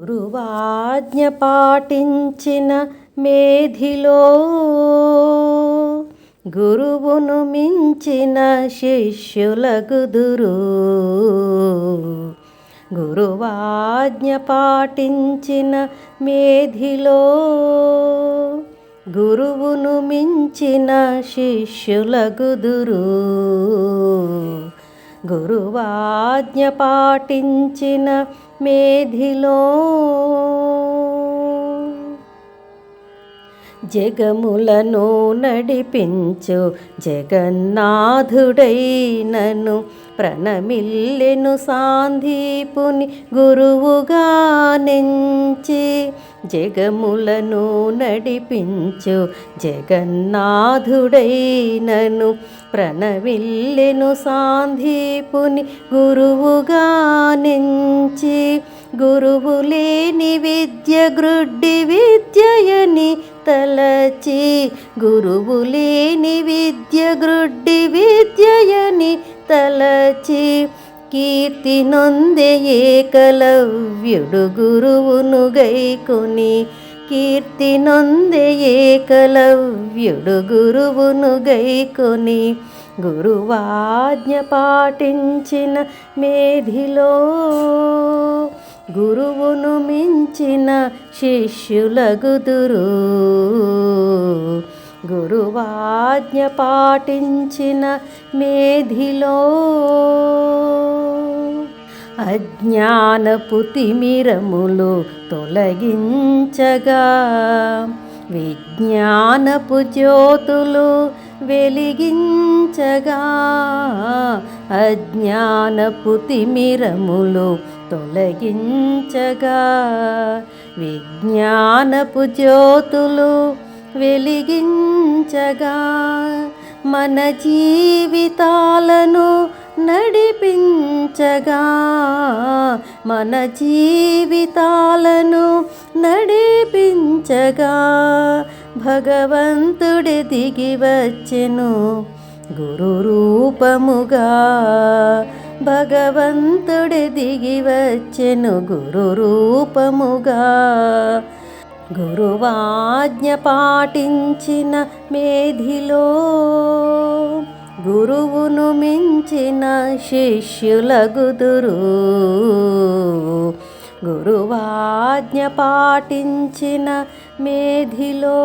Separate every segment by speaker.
Speaker 1: గురువాజ్ఞ పాటించిన మేధిలో గురువును మించిన శిష్యుల గుదురు గురువాజ్ఞ పాటించిన మేధిలో గురువును మించిన శిష్యులగుదురు గురువాజ్ఞ పాటించిన మేధిలో. జగములను నడిపించు జగన్నాథుడైనను. ప్రణమిల్లెను సాందీపుని గురువుగా నెంచి జగములను నడిపించు జగన్నాథుడైనను. ప్రణవిల్లెను సాందీపుని గురువుగా నెంచి గురువులేని విద్య గ్రుడ్డి విద్యయని తలచి గురువు లేని విద్య గ్రుడ్డి విద్యయని తలచి కీర్తి నొందే ఏకలవ్యుడు గురువును గైకొని కీర్తి నొందే ఏకలవ్యుడు గురువును గైకొని గురువాజ్ఞ పాటించిన మేధిలో గురువును మించిన శిష్యులగుదురు. గురువాజ్ఞ పాటించిన మేధిలో. అజ్ఞానపు తిమిరములు తొలగించగా. విజ్ఞానపు జ్యోతులు వెలిగించగా. అజ్ఞానపు తిమిరములు తొలగించగా. విజ్ఞానపు జ్యోతులు వెలిగించగా. మన జీవితాలను నడిపించగా. మన జీవితాలను నడిపించగా. భగవంతుడి దిగి వచ్చెను గురు రూపముగా భగవంతుడి దిగి వచ్చెను గురు రూపముగా. గురువాజ్ఞ పాటించిన మేధిలో గురువును మించిన శిష్యుల గుదురు గురువాజ్ఞ పాటించిన మేధిలో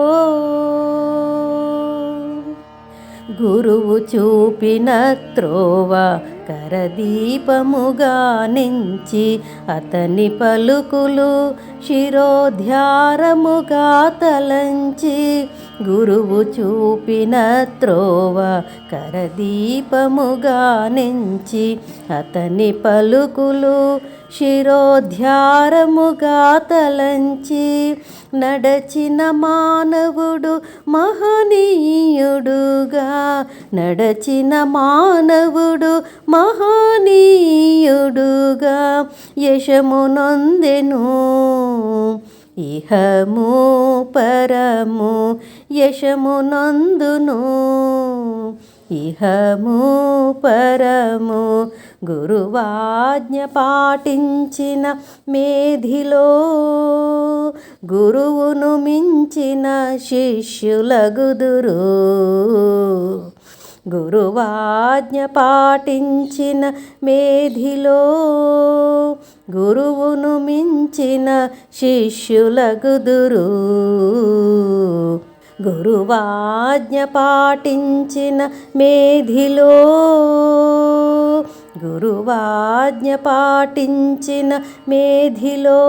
Speaker 1: గురువు చూపిన త్రోవ కరదీపముగా నించి అతని పలుకులు శిరోధ్యారముగా తలంచి గురువు చూపిన త్రోవ కరదీపముగా నించి అతని పలుకులు శిరోధ్యారముగా తలంచి నడచిన మానవుడు మహనీయుడుగా నడచిన మానవుడు మహనీయుడుగా యశమునొందెను. ఇహము పరము యశమునందును ఇహము పరము గురువాజ్ఞ పాటించిన మేధిలో గురువును మించిన శిష్యుల గుదురు గురువాజ్ఞ పాటించిన మేధిలో గురువును మించిన శిష్యుల గుదురు గురువాజ్ఞ పాటించిన మేధిలో గురువాజ్ఞ పాటించిన మేధిలో.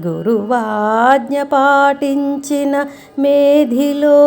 Speaker 1: గురువాజ్ఞ పాటించిన మేధిలో.